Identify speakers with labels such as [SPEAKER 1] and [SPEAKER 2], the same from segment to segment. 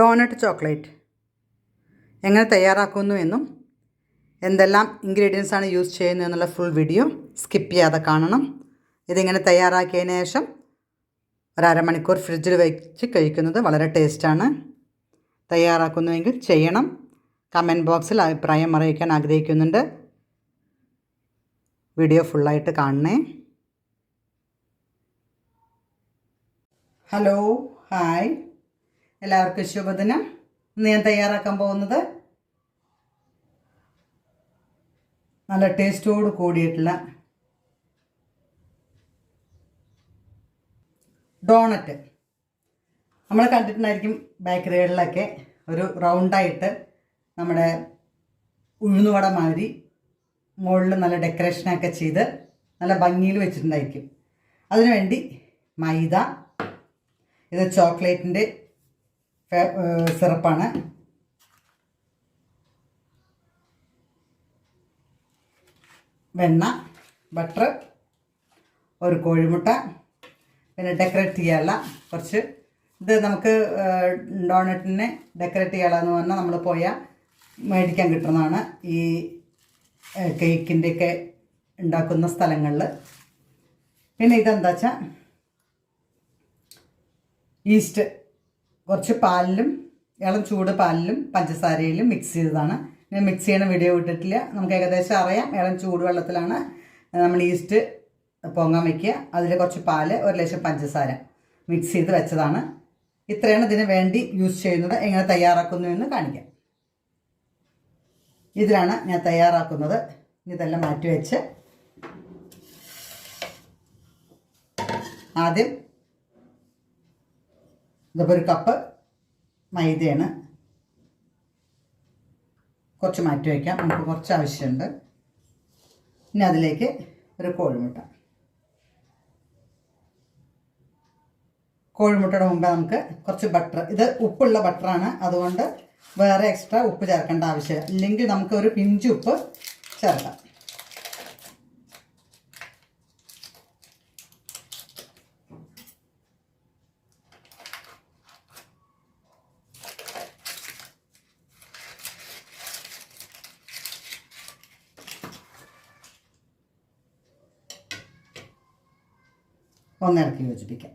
[SPEAKER 1] Doughnut chocolate എങ്ങനെ തയ്യാറാക്കുന്നു എന്നും എന്തെല്ലാം ഇൻഗ്രീഡിയൻസ് ആണ് യൂസ് ചെയ്യുന്നത് എന്നുള്ള ഫുൾ വീഡിയോ സ്കിപ്പ് ചെയ്യാതെ കാണണം. ഇതിങ്ങനെ തയ്യാറാക്കിയതിന് ശേഷം ഒരമണിക്കൂർ ഫ്രിഡ്ജിൽ വെച്ച് കഴിക്കുന്നത് വളരെ ടേസ്റ്റാണ് തയ്യാറാക്കുന്നുവെങ്കിൽ ചെയ്യണം. കമന്റ് ബോക്സിൽ അഭിപ്രായം അറിയിക്കാൻ ആഗ്രഹിക്കുന്നുണ്ട്. വീഡിയോ ഫുള്ളായിട്ട് കാണണേ. ഹലോ ഹായ് എല്ലാവർക്കും ശുഭദിനം. ഇന്ന് ഞാൻ തയ്യാറാക്കാൻ പോകുന്നത് നല്ല ടേസ്റ്റോട് കൂടിയിട്ടുള്ള ഡോണറ്റ്. നമ്മൾ കണ്ടിട്ടുണ്ടായിരിക്കും ബേക്കറികളിലൊക്കെ ഒരു റൗണ്ടായിട്ട് നമ്മുടെ ഉഴുന്നുവട മാതിരി മുകളിൽ നല്ല ഡെക്കറേഷനൊക്കെ ചെയ്ത് നല്ല ഭംഗിയിൽ വെച്ചിട്ടുണ്ടായിരിക്കും. അതിനുവേണ്ടി മൈദ ഇത് ചോക്ലേറ്റിന്റെ സിറപ്പാണ്. വെണ്ണ ബട്ടർ ഒരു കോഴിമുട്ട പിന്നെ ഡെക്കറേറ്റ് ചെയ്യാനുള്ള കുറച്ച് ഇത് നമുക്ക് ഡോണറ്റിനെ ഡെക്കറേറ്റ് ചെയ്യാമെന്ന് പറഞ്ഞാൽ നമ്മൾ പോയാൽ മേടിക്കാൻ കിട്ടുന്നതാണ്. ഈ കേക്കിന്റെയൊക്കെ ഉണ്ടാക്കുന്ന സ്ഥലങ്ങളിൽ. പിന്നെ ഇതെന്താ വെച്ചാൽ ഈസ്റ്റ്. കുറച്ച് പാലിലും ഇളം ചൂട് പാലിലും പഞ്ചസാരയിലും മിക്സ് ചെയ്തതാണ്. ഞാൻ മിക്സ് ചെയ്യണ വീഡിയോ ഇട്ടിട്ടില്ല. നമുക്ക് ഏകദേശം അറിയാം. ഇളം ചൂട് വെള്ളത്തിലാണ് നമ്മൾ ഈസ്റ്റ് പൊങ്ങാൻ വയ്ക്കുക അതിൽ കുറച്ച് പാൽ ഒരു ലക്ഷം പഞ്ചസാര മിക്സ് ചെയ്ത് വെച്ചതാണ്. ഇത്രയാണ് ഇതിന് വേണ്ടി യൂസ് ചെയ്യുന്നത്. എങ്ങനെ തയ്യാറാക്കുന്നു എന്ന് കാണിക്കാം. ഇതിലാണ് ഞാൻ തയ്യാറാക്കുന്നത്. ഇതെല്ലാം മാറ്റി വെച്ച്. ആദ്യം ഇതിപ്പോൾ ഒരു കപ്പ് മൈദയാണ്. കുറച്ച് മാറ്റി വയ്ക്കാം. നമുക്ക് കുറച്ച് ആവശ്യമുണ്ട്. ഇനി അതിലേക്ക് ഒരു കോഴിമുട്ട. കോഴിമുട്ടയുടെ മുമ്പ് നമുക്ക് കുറച്ച് ബട്ടർ ഇത് ഉപ്പുള്ള ബട്ടറാണ് അതുകൊണ്ട് വേറെ എക്സ്ട്രാ ഉപ്പ് ചേർക്കേണ്ട ആവശ്യമില്ല. ഇല്ലെങ്കിൽ നമുക്ക് ഒരു പിഞ്ച് ഉപ്പ് ചേർക്കാം. ഒന്നിറക്കി യോജിപ്പിക്കാം.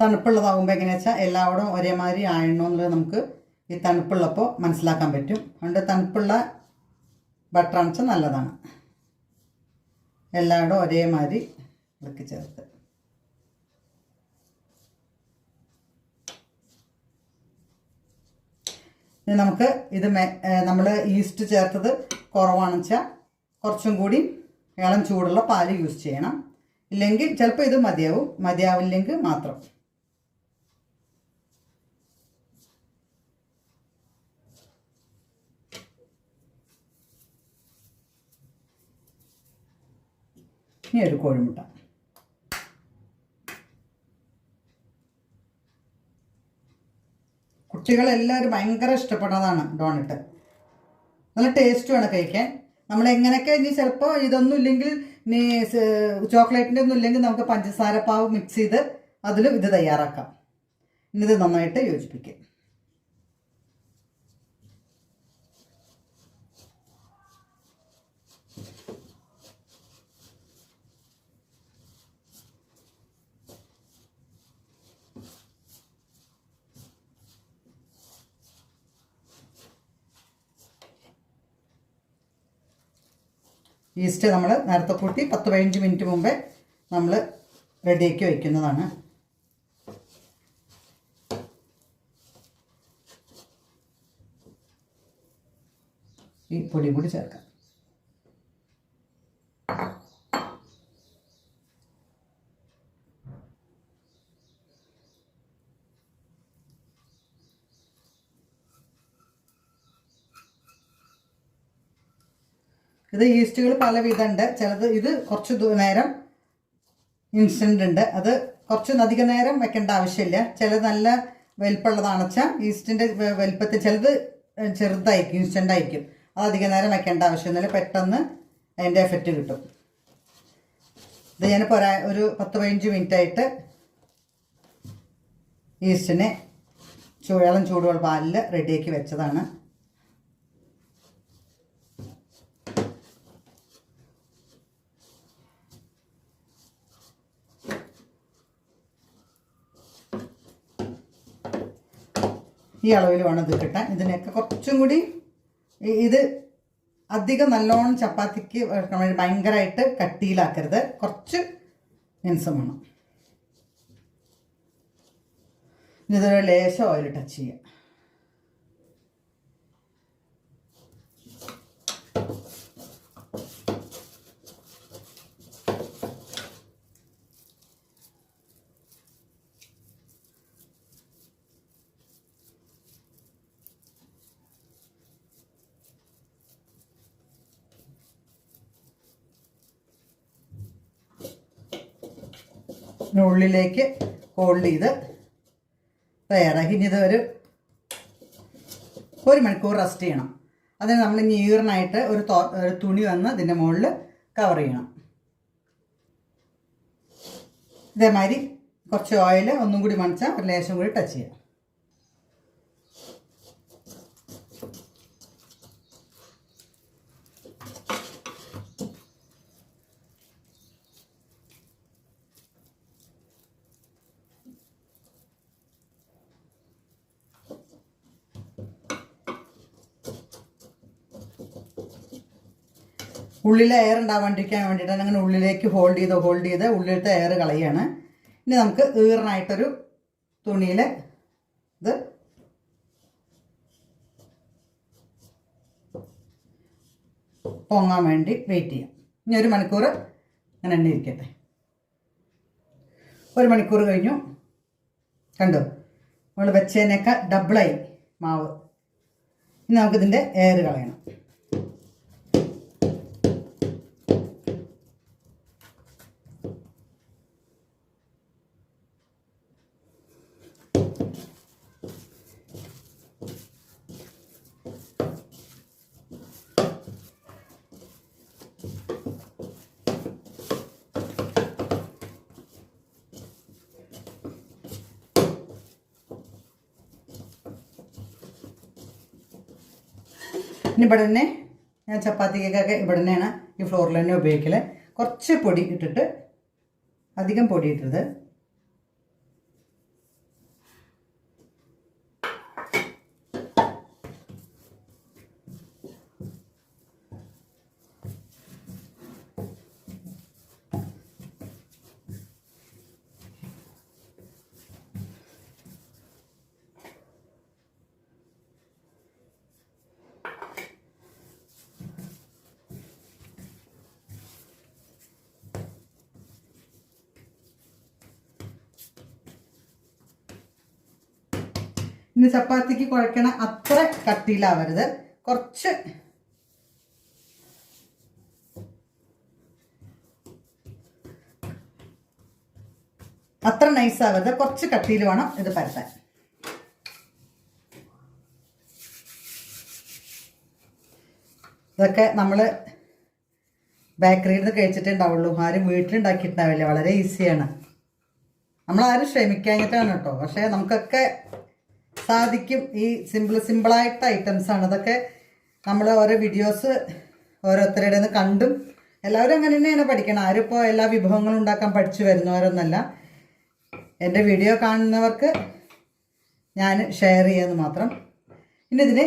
[SPEAKER 1] തണുപ്പുള്ളതാകുമ്പോൾ എങ്ങനെയാ വെച്ചാൽ എല്ലാവരും ഒരേമാതിരി ആയണമെന്നുള്ളത് നമുക്ക് ഈ തണുപ്പുള്ളപ്പോൾ മനസ്സിലാക്കാൻ പറ്റും. അതുകൊണ്ട് തണുപ്പുള്ള ബട്ടറാണെന്ന് വെച്ചാൽ നല്ലതാണ്. എല്ലാവരും ഒരേമാതിരി ഇളക്കി ചേർത്ത്. ഇനി നമുക്ക് ഇത് നമ്മൾ ഈസ്റ്റ് ചേർത്തത് കുറവാണെന്ന് വെച്ചാൽ കുറച്ചും കൂടി ഇളം ചൂടുള്ള പാൽ യൂസ് ചെയ്യണം. ഇല്ലെങ്കിൽ ചിലപ്പോൾ ഇത് മതിയാവും. മതിയാവില്ലെങ്കിൽ മാത്രം. ഇനി ഒരു കോഴിമുട്ട. കുട്ടികളെല്ലാവരും ഭയങ്കര ഇഷ്ടപ്പെടുന്നതാണ് ഡോണറ്റ് നല്ല ടേസ്റ്റുമാണ് കഴിക്കാൻ. നമ്മൾ എങ്ങനെയൊക്കെ ഇനി ചിലപ്പോൾ ഇതൊന്നും ഇല്ലെങ്കിൽ ഇനി ചോക്ലേറ്റിന്റെ ഒന്നും ഇല്ലെങ്കിൽ നമുക്ക് പഞ്ചസാര പാവ് മിക്സ് ചെയ്ത് അതിലും ഇത് തയ്യാറാക്കാം. ഇനി നന്നായിട്ട് യോജിപ്പിക്കുക ഈസ്റ്റ് നമ്മൾ നേരത്തെ കൂട്ടി പത്ത് പതിനഞ്ച് മിനിറ്റ് മുമ്പേ നമ്മൾ റെഡിയാക്കി വയ്ക്കുന്നതാണ്. ഈ പൊടിയും കൂടി ചേർക്കാം. ഇത് ഈസ്റ്റുകൾ പല വിധമുണ്ട് ചിലത് ഇത് കുറച്ച് നേരം ഇൻസ്റ്റന്റ് ഉണ്ട്. അത് കുറച്ച് അധിക നേരം വെക്കേണ്ട ആവശ്യമില്ല. ചിലത് നല്ല വലിപ്പമുള്ളതാണെച്ചാൽ ഈസ്റ്റിന്റെ വലിപ്പത്തിൽ ചിലത് ചെറുതായിരിക്കും ഇൻസ്റ്റന്റ് ആയിരിക്കും. അത് അധിക നേരം വെക്കേണ്ട ആവശ്യമൊന്നുമില്ല. പെട്ടെന്ന് അതിന്റെ എഫക്റ്റ് കിട്ടും. ഇത് ഞാനിപ്പോൾ ഒരാ ഒരു പത്ത് പതിനഞ്ച് മിനിറ്റ് ആയിട്ട് ഈസ്റ്റിനെ ചൂടളം ചൂടുവെള്ള പാലിൽ റെഡിയാക്കി വെച്ചതാണ്. ഈ അളവിൽ വേണം ഇത് കിട്ടാൻ ഇതിനൊക്കെ കുറച്ചും കൂടി ഇത് അധികം നല്ലോണം ചപ്പാത്തിക്ക് ഭയങ്കരമായിട്ട് കട്ടിയിലാക്കരുത്. കുറച്ച് മിൻസം വേണം. ഇതൊരു ലേശം ഓയിൽ ടച്ച് ചെയ്യാം. ഉള്ളിലേക്ക് ഹോൾഡ് ചെയ്ത് തയ്യാറാക്കി. ഇനി ഇത് ഒരു ഒരു മണിക്കൂർ റെസ്റ്റ് ചെയ്യണം. അതിന് നമ്മൾ ഇനി ഒരു ഒരു തുണി വന്ന് ഇതിന്റെ മുകളിൽ കവർ ചെയ്യണം. ഇതേമാതിരി കുറച്ച് ഓയിൽ ഒന്നും കൂടി മണിച്ചാൽ ഒരു ലേശം കൂടി ടച്ച് ചെയ്യാം. ഉള്ളിലെ എയർ ഉണ്ടാവാണ്ടിരിക്കാൻ വേണ്ടിയിട്ടാണ് അങ്ങനെ ഉള്ളിലേക്ക് ഹോൾഡ് ചെയ്ത് ഹോൾഡ് ചെയ്ത് ഉള്ളിലത്തെ എയർ കളയാണ്. ഇനി നമുക്ക് ഈറിനായിട്ടൊരു തുണിയിൽ ഇത് പൊങ്ങാൻ വേണ്ടി വെയിറ്റ് ചെയ്യാം. ഇനി ഒരു മണിക്കൂർ അങ്ങനെ തന്നെ ഇരിക്കട്ടെ. ഒരു മണിക്കൂർ കഴിഞ്ഞു. കണ്ടോ? നമ്മൾ വെച്ചതിനേക്കാൾ ഡബിളായി മാവ്. ഇനി നമുക്കിതിന്റെ എയർ കളയണം. ഇനി ഇവിടെ തന്നെ ഞാൻ ചപ്പാത്തിക്കൊക്കെ ഇവിടെ തന്നെയാണ് ഈ ഫ്ലോറിൽ തന്നെ ഉപയോഗിക്കൽ കുറച്ച് പൊടി ഇട്ടിട്ട് അധികം പൊടി ഇട്ടത് ഇനി ചപ്പാത്തിക്ക് കുഴക്കണ അത്ര കട്ടിയിലാവരുത്. കുറച്ച് അത്ര നൈസ് ആവരുത് കുറച്ച് കട്ടിയിൽ വേണം ഇത് പരത്താൻ. ഇതൊക്കെ നമ്മൾ ബേക്കറിയിൽ നിന്ന് കഴിച്ചിട്ടുണ്ടാവുള്ളൂ. ആരും വീട്ടിലുണ്ടാക്കിയിട്ടുണ്ടാവില്ല. വളരെ ഈസിയാണ്. നമ്മളാരും ശ്രമിക്കാഞ്ഞിട്ടാണ് കേട്ടോ. പക്ഷേ നമുക്കൊക്കെ സാധിക്കും. ഈ സിമ്പിൾ സിമ്പിളായിട്ട് ആണ്. അതൊക്കെ നമ്മൾ ഓരോ വീഡിയോസ് ഓരോരുത്തരുടെ നിന്ന് കണ്ടും എല്ലാവരും അങ്ങനെ തന്നെയാണ് പഠിക്കണം. ആരും ഇപ്പോൾ എല്ലാ വിഭവങ്ങളും ഉണ്ടാക്കാൻ പഠിച്ചു വരുന്നവരൊന്നല്ല എന്റെ വീഡിയോ കാണുന്നവർക്ക് ഞാൻ ഷെയർ ചെയ്യാമെന്ന് മാത്രം. ഇനി ഇതിന്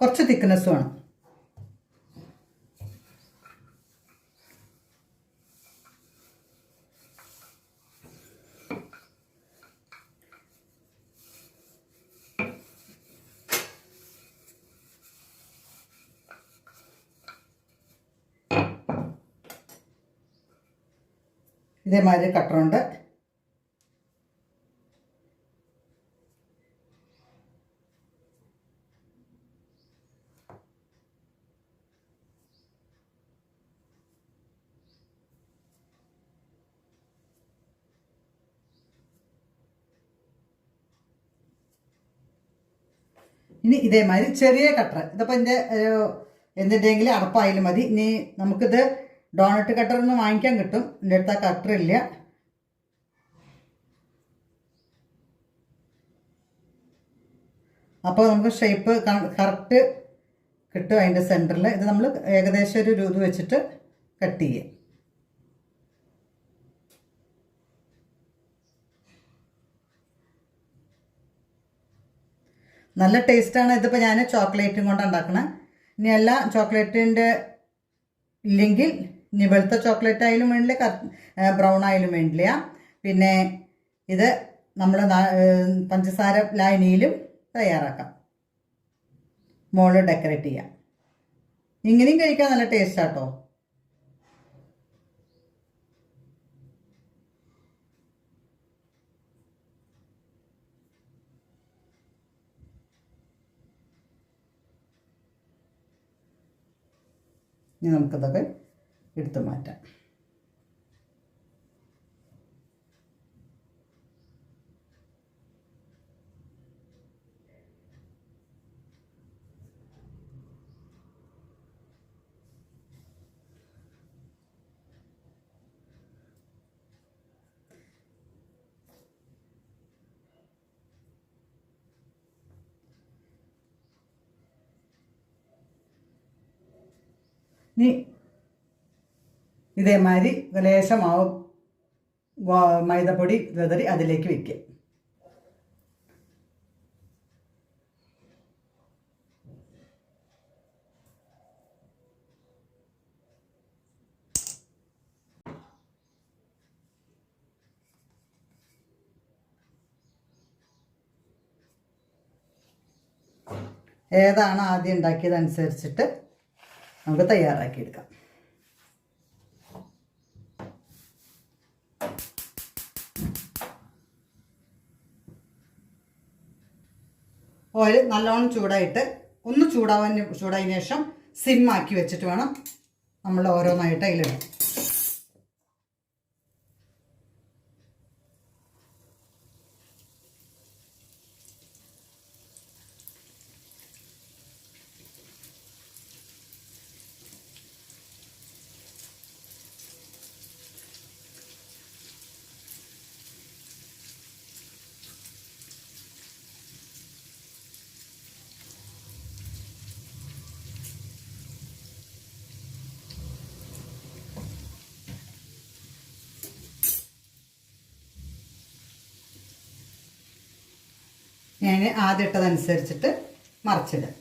[SPEAKER 1] കുറച്ച് തിക്നെസ് വേണം. ഇതേമാതിരി കട്ടറുണ്ട് ഇനി ഇതേമാതിരി ചെറിയ കട്ടർ ഇതിപ്പോൾ എന്റെ എന്തിന്റെയെങ്കിലും അടപ്പായാലും മതി. ഇനി നമുക്കിത് ഡോണറ്റ് കട്ടർ ഒന്ന് വാങ്ങിക്കാൻ കിട്ടും. എന്റെ അടുത്ത് ആ കട്ടർ ഇല്ല. അപ്പോൾ നമുക്ക് ഷേപ്പ് കറക്റ്റ് കിട്ടും അതിന്റെ സെന്ററിൽ ഇത് നമ്മൾ ഏകദേശം ഒരു ഇത് വെച്ചിട്ട് കട്ട് ചെയ്യുക നല്ല ടേസ്റ്റാണ് ഇതിപ്പോൾ ഞാൻ ചോക്ലേറ്റും കൊണ്ട് ഉണ്ടാക്കണം. ഇനി എല്ലാ ചോക്ലേറ്റിന്റെ ഇല്ലെങ്കിൽ ഇനി വെളുത്ത ചോക്ലേറ്റ് ആയാലും വേണ്ടില്ല ബ്രൗൺ ആയാലും വേണ്ടില്ല. പിന്നെ ഇത് നമ്മൾ പഞ്ചസാര ലായനിയിലും തയ്യാറാക്കാം. മോൾ ഡെക്കറേറ്റ് ചെയ്യാം. ഇങ്ങനെയും കഴിക്കാൻ നല്ല ടേസ്റ്റ് ആട്ടോ ഇനി നമുക്കതൊക്കെ എടുത്തു മാറ്റാം. ഇനി ഇതേമാതിരി ലേശം മാവ് മൈദപ്പൊടി വെതറി അതിലേക്ക് വെക്കുക. ഏതാണ് ആദ്യം ഉണ്ടാക്കിയതനുസരിച്ചിട്ട് നമുക്ക് തയ്യാറാക്കിയെടുക്കാം. ഓയിൽ നല്ലോണം ചൂടായിട്ട് ഒന്ന് ചൂടാവാൻ ചൂടായതിനു ശേഷം സിമ്മാക്കി വെച്ചിട്ട് വേണം നമ്മൾ ഓരോന്നായിട്ട് അതിലിടാം ഞാൻ ആദ്യം ഇട്ടതനുസരിച്ചിട്ട് മറിച്ചിടുക.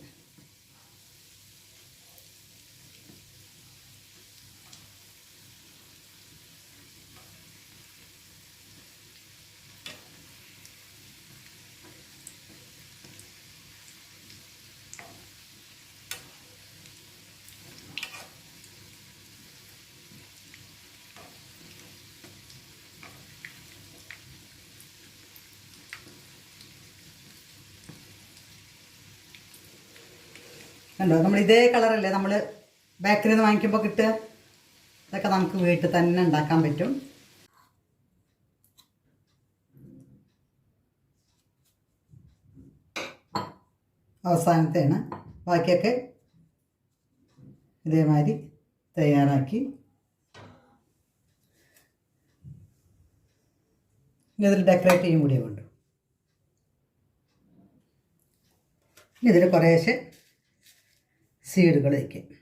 [SPEAKER 1] കണ്ടോ? നമ്മൾ ഇതേ കളറല്ലേ നമ്മൾ ബേക്കറിയിൽ നിന്ന് വാങ്ങിക്കുമ്പോൾ കിട്ടുക? ഇതൊക്കെ നമുക്ക് വീട്ടിൽ തന്നെ ഉണ്ടാക്കാൻ പറ്റും. അവസാനത്തെയാണ്. ബാക്കിയൊക്കെ ഇതേമാതിരി തയ്യാറാക്കി. ഇനി ഇതിൽ ഡെക്കറേറ്റ് ചെയ്യും കൂടിയേ ഇനി ഇതിൽ കുറേശ്ശെ സീഡുകൾ വയ്ക്കും